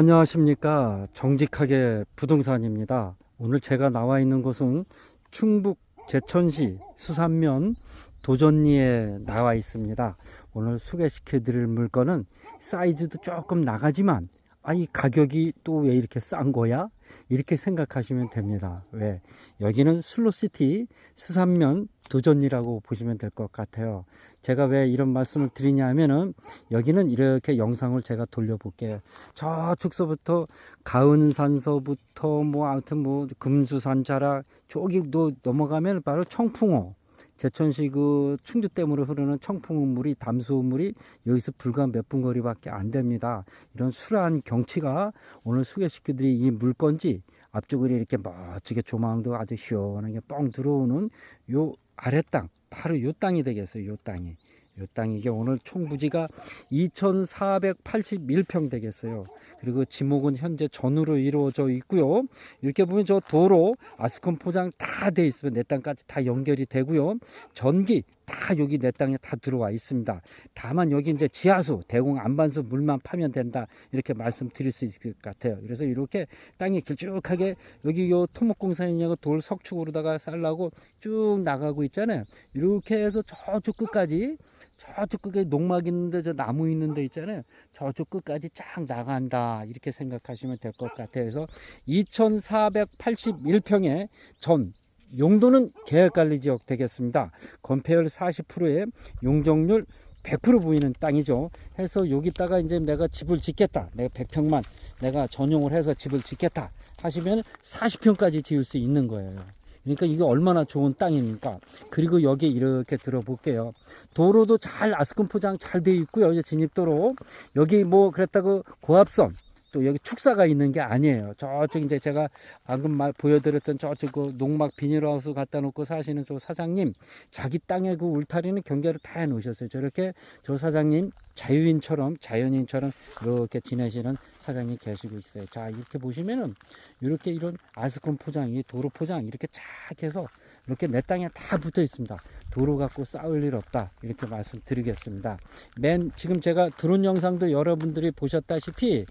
안녕하십니까. 정직하게 부동산입니다. 오늘 제가 나와 있는 곳은 충북 제천시 수산면 도전리에 나와 있습니다. 오늘 소개시켜 드릴 물건은 사이즈도 조금 나가지만 아, 이 가격이 또 왜 이렇게 싼 거야? 이렇게 생각하시면 됩니다. 왜? 여기는 슬로시티 수산면 도전이라고 보시면 될 것 같아요. 제가 왜 이런 말씀을 드리냐 하면은 여기는 이렇게 영상을 제가 돌려볼게요. 저축서부터 가은산서부터 뭐 아무튼 뭐 금수산 자락 저기도 넘어가면 바로 청풍호 제천시 그 충주댐으로 흐르는 청풍호 물이 담수호 물이 여기서 불과 몇 분 거리밖에 안 됩니다. 이런 수려한 경치가 오늘 소개시켜드릴 이 물건지 앞쪽으로 이렇게 멋지게 조망도 아주 시원하게 뻥 들어오는 요 아래 땅 바로 요 땅이 되겠어요. 요 땅이. 요 땅이 이게 오늘 총 부지가 2,481평 되겠어요. 그리고 지목은 현재 전으로 이루어져 있고요. 이렇게 보면 저 도로 아스콘 포장 다 돼 있으면 내 땅까지 다 연결이 되고요. 전기 다 여기 내 땅에 다 들어와 있습니다. 다만 여기 이제 지하수, 대공 안반수 물만 파면 된다. 이렇게 말씀드릴 수 있을 것 같아요. 그래서 이렇게 땅이 길쭉하게 여기 요 토목공사인하고 돌 석축으로다가 쌀라고 쭉 나가고 있잖아요. 이렇게 해서 저쪽 끝까지 저쪽 끝에 농막 있는데 저 나무 있는데 있잖아요. 저쪽 끝까지 쫙 나간다. 이렇게 생각하시면 될 것 같아요. 그래서 2,481평의 전 용도는 계획관리 지역 되겠습니다. 건폐율 40%에 용적률 100% 보이는 땅이죠. 해서 여기다가 이제 내가 집을 짓겠다. 내가 100평만 내가 전용을 해서 집을 짓겠다. 하시면 40평까지 지을 수 있는 거예요. 그러니까 이게 얼마나 좋은 땅입니까? 그리고 여기 이렇게 들어볼게요. 도로도 잘 아스콘 포장 잘 돼 있고요. 이제 진입도로 여기 뭐 그랬다고 고압선 또 여기 축사가 있는 게 아니에요. 저쪽 이제 제가 방금 말 보여드렸던 저쪽 그 농막 비닐하우스 갖다 놓고 사시는 저 사장님 자기 땅에 그 울타리는 경계를 다 해놓으셨어요. 저렇게 저 사장님 자유인처럼 자연인처럼 이렇게 지내시는 사장님 계시고 있어요. 자 이렇게 보시면은 이렇게 이런 아스콘 포장, 이 도로 포장 이렇게 쫙 해서 이렇게 내 땅에 다 붙어 있습니다. 도로 갖고 싸울 일 없다 이렇게 말씀드리겠습니다. 맨 지금 제가 드론 영상도 여러분들이 보셨다시피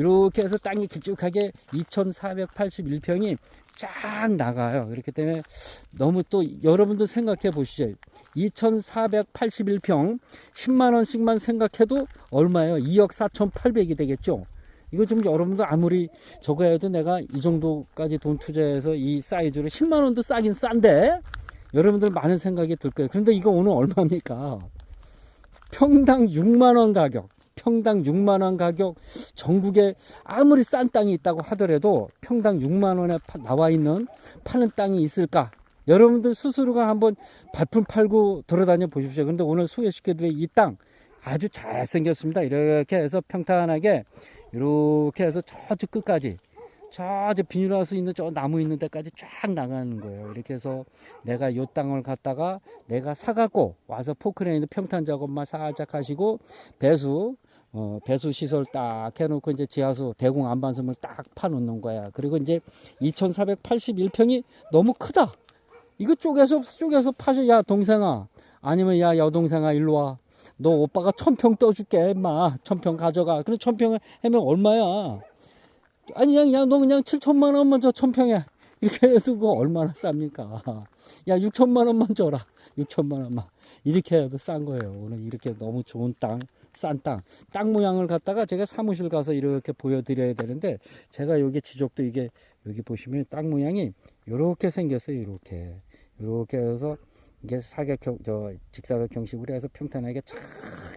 이렇게 해서 땅이 길쭉하게 2,481평이 쫙 나가요. 그렇기 때문에 너무 또 여러분도 생각해 보시죠. 2,481평 10만 원씩만 생각해도 얼마예요? 2억 4,800이 되겠죠. 이거 좀 여러분도 아무리 저거 해도 내가 이 정도까지 돈 투자해서 이 사이즈로 10만 원도 싸긴 싼데 여러분들 많은 생각이 들 거예요. 그런데 이거 오늘 얼마입니까? 평당 6만 원 가격. 평당 6만 원 가격 전국에 아무리 싼 땅이 있다고 하더라도 평당 6만 원에 파- 나와 있는 파는 땅이 있을까? 여러분들 스스로가 한번 발품 팔고 돌아다녀 보십시오. 그런데 오늘 소개시켜드릴 이땅 아주 잘 생겼습니다. 이렇게 해서 평탄하게 이렇게 해서 저쪽 끝까지 저 저 비닐하우스 있는 저 나무 있는 데까지 쫙 나가는 거예요. 이렇게 해서 내가 요 땅을 갖다가 내가 사갖고 와서 포크레인 평탄 작업만 살짝 하시고 배수 어, 배수 시설 딱 해놓고 이제 지하수 대공 안반섬을 딱 파놓는 거야. 그리고 이제 2,481평이 너무 크다. 이거 쪼개서 쪼개서 파줘. 야 동생아 아니면 야 여동생아 일로 와. 너 오빠가 천평 떠줄게 임마 천평 가져가 그래 천평을 하면 얼마야 아니 그냥 야너 그냥 7천만 원만 줘 천평에. 이렇게 해도 그거 얼마나 쌉니까? 야 6천만 원만 줘라. 6천만 원만. 이렇게 해도 싼 거예요. 오늘 이렇게 너무 좋은 땅 싼 땅. 땅 모양을 갖다가 제가 사무실 가서 이렇게 보여드려야 되는데 제가 여기 지적도 이게 여기 보시면 땅 모양이 이렇게 생겼어요 이렇게. 이렇게 해서 이게 사각형 저 직사각형식으로 해서 평탄하게 쫙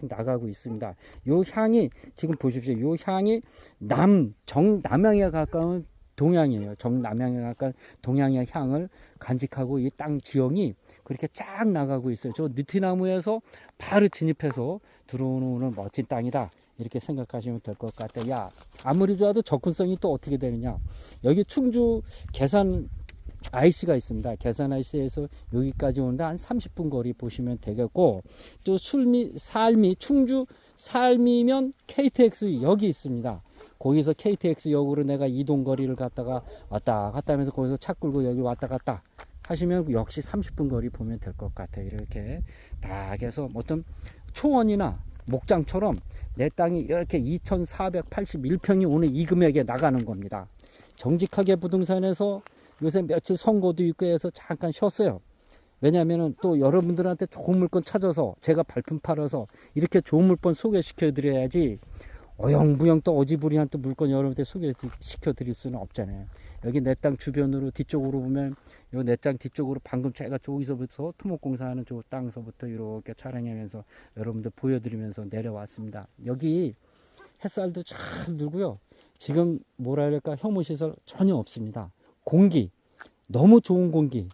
나가고 있습니다. 요 향이 지금 보십시오. 요 향이 남 정남향에 가까운 동향이에요. 정남향에 가까운 동향의 향을 간직하고 이 땅 지형이 그렇게 쫙 나가고 있어요. 저 느티나무에서 바로 진입해서 들어오는 멋진 땅이다. 이렇게 생각하시면 될 것 같아요. 야, 아무리 좋아도 접근성이 또 어떻게 되느냐. 여기 충주 계산 IC가 있습니다. 계산 IC에서 여기까지 오는데 한 30분 거리 보시면 되겠고 또 술미 살미 충주 살미면 KTX 역이 있습니다. 거기서 KTX 역으로 내가 이동 거리를 갔다가 왔다 갔다 하면서 거기서 차 끌고 여기 왔다 갔다 하시면 역시 30분 거리 보면 될 것 같아요. 이렇게 딱 해서 어떤 초원이나 목장처럼 내 땅이 이렇게 2,481평이 오늘 이 금액에 나가는 겁니다. 정직하게 부동산에서 요새 며칠 선거도 있고 해서 잠깐 쉬었어요. 왜냐하면 또 여러분들한테 좋은 물건 찾아서 제가 발품 팔아서 이렇게 좋은 물건 소개시켜 드려야지 어영부영 또 어지부리한 또 물건 여러분한테 소개시켜 드릴 수는 없잖아요. 여기 내 땅 주변으로 뒤쪽으로 보면 요 내 땅 뒤쪽으로 방금 제가 저기서부터 토목공사하는 저 땅서부터 이렇게 촬영하면서 여러분들 보여드리면서 내려왔습니다. 여기 햇살도 잘 들고요. 지금 뭐라 그럴까 혐오시설 전혀 없습니다. 공기 너무 좋은 공기.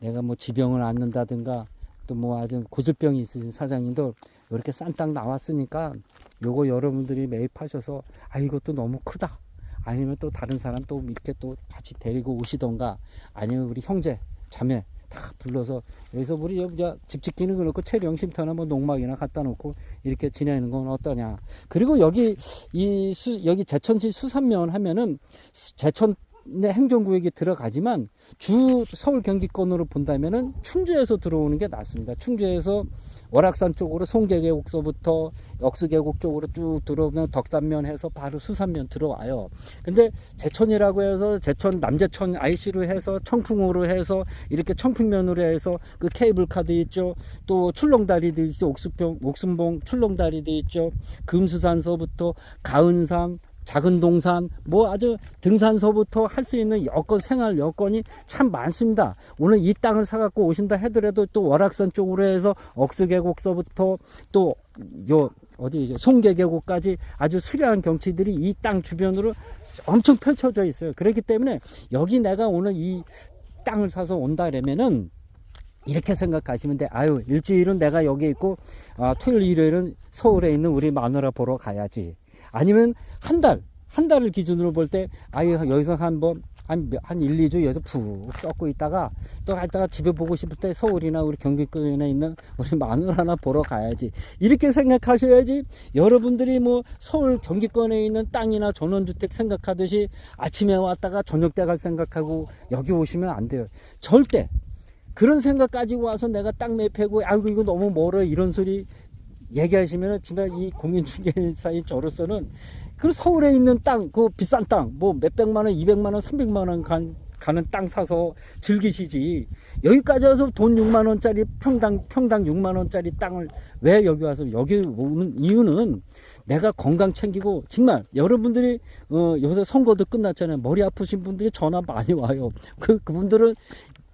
내가 뭐 지병을 앓는다든가 또 뭐 아주 고질병이 있으신 사장님들 이렇게 싼 땅 나왔으니까 요거 여러분들이 매입하셔서 아 이것도 너무 크다. 아니면 또 다른 사람 또 이렇게 또 같이 데리고 오시던가 아니면 우리 형제 자매 다 불러서 여기서 우리 저집 짓기는 그렇고 체령 쉼터나 뭐 농막이나 갖다 놓고 이렇게 지내는 건 어떠냐. 그리고 여기 이 수, 여기 제천시 수산면 하면은 수- 제천 내 행정구역이 들어가지만 주 서울 경기권으로 본다면은 충주에서 들어오는 게 낫습니다. 충주에서 월악산 쪽으로 송계계곡서부터 역수계곡 쪽으로 쭉 들어오면 덕산면 해서 바로 수산면 들어와요. 근데 제천이라고 해서 제천 남제천 IC로 해서 청풍으로 해서 이렇게 청풍면으로 해서 그 케이블카도 있죠. 또 출렁다리도 있죠. 옥수병 옥순봉 출렁다리도 있죠. 금수산서부터 가은산 작은 동산 뭐 아주 등산서부터 할 수 있는 여건 생활 여건이 참 많습니다. 오늘 이 땅을 사갖고 오신다 하더라도 또 월악산 쪽으로 해서 억수계곡서부터 또 요 어디 송계계곡까지 아주 수려한 경치들이 이 땅 주변으로 엄청 펼쳐져 있어요. 그렇기 때문에 여기 내가 오늘 이 땅을 사서 온다 그러면은 이렇게 생각하시면 돼. 아유, 일주일은 내가 여기 있고, 아, 토요일, 일요일은 서울에 있는 우리 마누라 보러 가야지. 아니면 한 달, 한 달을 기준으로 볼 때, 아유, 여기서 한 번, 한, 몇- 한 1, 2주 여기서 푹 썩고 있다가, 또 갔다가 집에 보고 싶을 때 서울이나 우리 경기권에 있는 우리 마누라나 보러 가야지. 이렇게 생각하셔야지, 여러분들이 뭐 서울 경기권에 있는 땅이나 전원주택 생각하듯이 아침에 왔다가 저녁 때 갈 생각하고 여기 오시면 안 돼요. 절대. 그런 생각 가지고 와서 내가 땅 매패고 아이고 이거 너무 멀어 이런 소리 얘기하시면은 정말 이 공인중개사인 저로서는 그 서울에 있는 땅 그 비싼 땅 뭐 몇백만 원, 이백만 원, 삼백만 원 간, 가는 땅 사서 즐기시지. 여기까지 와서 돈 6만 원짜리 평당 평당 6만 원짜리 땅을 왜 여기 와서 여기 오는 이유는 내가 건강 챙기고 정말 여러분들이 어 요새 선거도 끝났잖아요. 머리 아프신 분들이 전화 많이 와요. 그 그분들은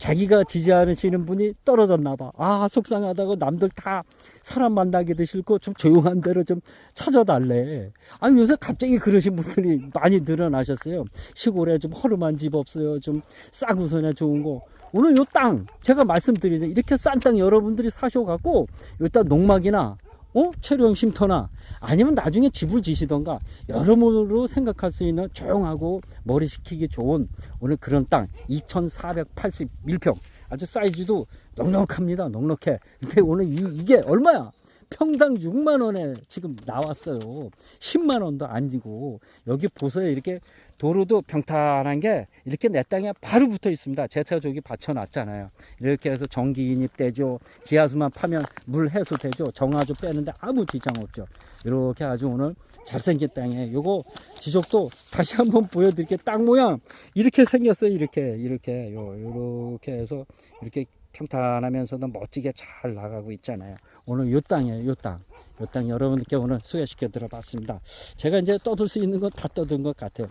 자기가 지지하시는 분이 떨어졌나 봐. 아, 속상하다고 남들 다 사람 만나기도 싫고 좀 조용한 데로 좀 찾아달래. 아니, 요새 갑자기 그러신 분들이 많이 늘어나셨어요. 시골에 좀 허름한 집 없어요. 좀 싸구서나 좋은 거. 오늘 요 땅, 제가 말씀드리죠. 이렇게 싼 땅 여러분들이 사셔갖고, 요땅 농막이나, 어? 체류형 쉼터나, 아니면 나중에 집을 지시던가, 여러모로 생각할 수 있는 조용하고 머리 식히기 좋은 오늘 그런 땅 2481평. 아주 사이즈도 넉넉합니다 넉넉해. 근데 오늘 이, 이게 얼마야 평당 6만 원에 지금 나왔어요. 10만 원도 안 지고 여기 보세요. 이렇게 도로도 평탄한 게 이렇게 내 땅에 바로 붙어 있습니다. 제 차 저기 받쳐놨잖아요. 이렇게 해서 전기 인입되죠. 지하수만 파면 물 해소되죠. 정화조 빼는데 아무 지장 없죠. 이렇게 아주 오늘 잘생긴 땅에 요거 지적도 다시 한번 보여드릴게요. 땅 모양 이렇게 생겼어요. 이렇게 이렇게. 요 요렇게 해서 이렇게 평탄하면서도 멋지게 잘 나가고 있잖아요. 오늘 요 땅이에요. 요 땅. 요 땅 여러분들께 오늘 소개시켜 드려봤습니다. 제가 이제 떠들 수 있는 건 다 떠든 것 같아요.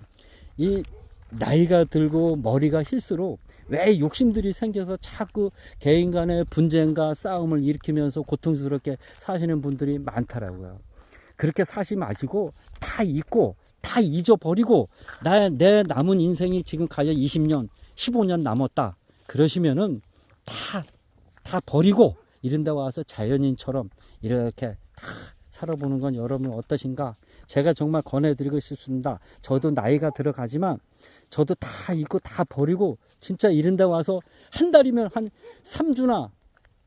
이 나이가 들고 머리가 힐수록 왜 욕심들이 생겨서 자꾸 개인 간의 분쟁과 싸움을 일으키면서 고통스럽게 사시는 분들이 많더라고요. 그렇게 사시 마시고 다 잊고 다 잊어버리고 나, 내 남은 인생이 지금 가야 20년, 15년 남았다. 그러시면은 다, 다 버리고 이런 데 와서 자연인처럼 이렇게 다 살아보는 건 여러분 어떠신가? 제가 정말 권해드리고 싶습니다. 저도 나이가 들어가지만 저도 다 잊고 다 버리고 진짜 이런 데 와서 한 달이면 한 3주나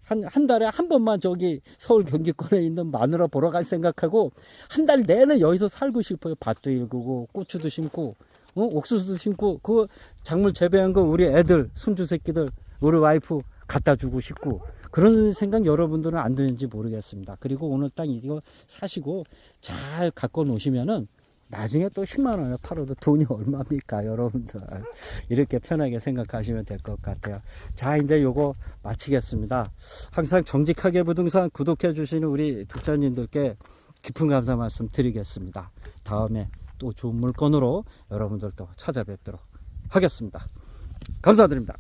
한, 한 달에 한 번만 저기 서울 경기권에 있는 마누라 보러 갈 생각하고 한 달 내내 여기서 살고 싶어요. 밭도 일구고 고추도 심고 어? 옥수수도 심고 그 작물 재배한 거 우리 애들 손주 새끼들 우리 와이프 갖다 주고 싶고 그런 생각 여러분들은 안 드는지 모르겠습니다. 그리고 오늘 딱 이거 사시고 잘 갖고 노시면은 나중에 또 10만 원에 팔아도 돈이 얼마입니까, 여러분들. 이렇게 편하게 생각하시면 될 것 같아요. 자, 이제 요거 마치겠습니다. 항상 정직하게 부동산 구독해 주시는 우리 독자님들께 깊은 감사 말씀 드리겠습니다. 다음에 또 좋은 물건으로 여러분들 또 찾아뵙도록 하겠습니다. 감사드립니다.